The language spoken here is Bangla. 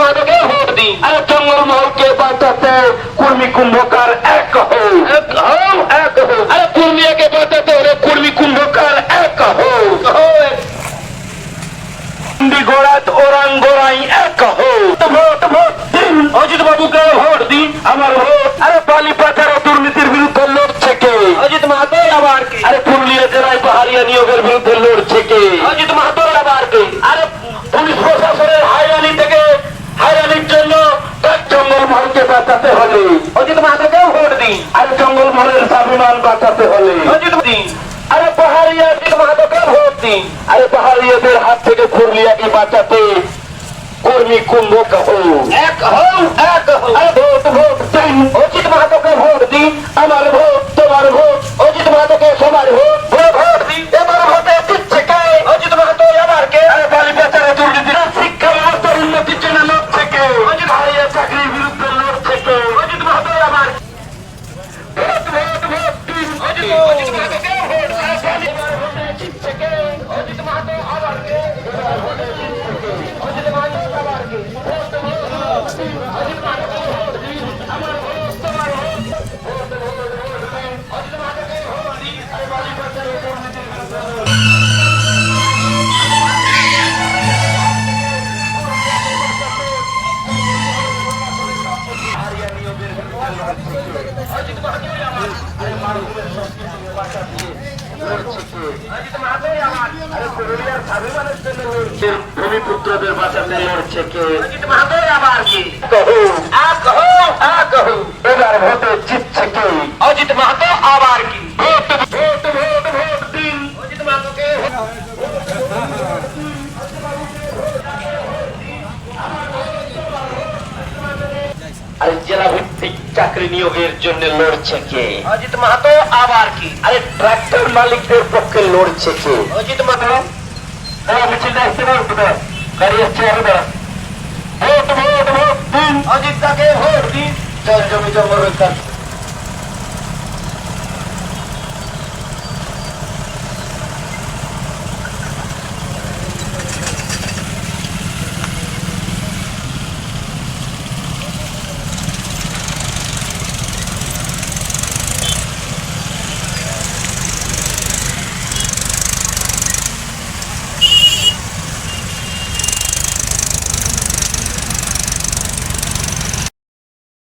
মাহাতোকে ভোট দিন আরে জঙ্গলমহলকে বাঁচাতে কুর্মী কুম্ভকার এক হো এক হও এক হও আরে পূর্ণিয়াকে বাঁচাতে হলে কুর্মী কুম্ভকার এক হো চণ্ডীগড়াত ওরাং গোড়াই এক হো ভোট ভোট দিন অজিত বাবুকে ভোট দিন আমার ভোট আরে বালি পাচার দুর্নীতির বিরুদ্ধে লড়ছে কে অজিত মাহাতো আবার কি আরে পুরুলিয়া জেলায় পাহাড়িয়া নিয়োগের বিরুদ্ধে লড়ছে কে অজিত মাহাতো আবার কি আরে পুলিশ প্রশাসনের হাইরানি থেকে হাইরানির জন্য তার জঙ্গলমহলকে বাঁচাতে হলে। অজিত মাহাতোকে ভোট দিন। আরে জঙ্গলমহলের স্বাভিমান বাঁচাতে হলে। অজিত দিন। আরে পাহাড়িয়া অজিত মাহাতোকে ভোট দিন। আরে পাহাড়িয়াদের হাত থেকে পুরুলিয়াকে বাঁচাতে কর্মী কুম্ভ কাহো এক হও ভূমিপুত্রদের বাঁচাতে লড়ছে কে আবার কি কহু এক কহু এক কহু এবার ভোটে জিতছে কে অজিত মাহাতো আবার কি ভোট ভোট ভোট ভোট দিন অজিত মাহাতোকে আরে জেলা ভিত্তিক চাকরি নিয়োগের জন্য লড়ছে কে? অজিত মাহাতো আবার কি? আরে ট্রাক্টর মালিকদের পক্ষে লড়ছে কে? অজিত মাহাতো তারা মিছিলটা আসতে পারব না গাড়ি আসছে আরও দাঁড়া ভোট ভোট ভোট দিন। অজিত তাকে ভোট দিন। জল জমি জমা রক্ষা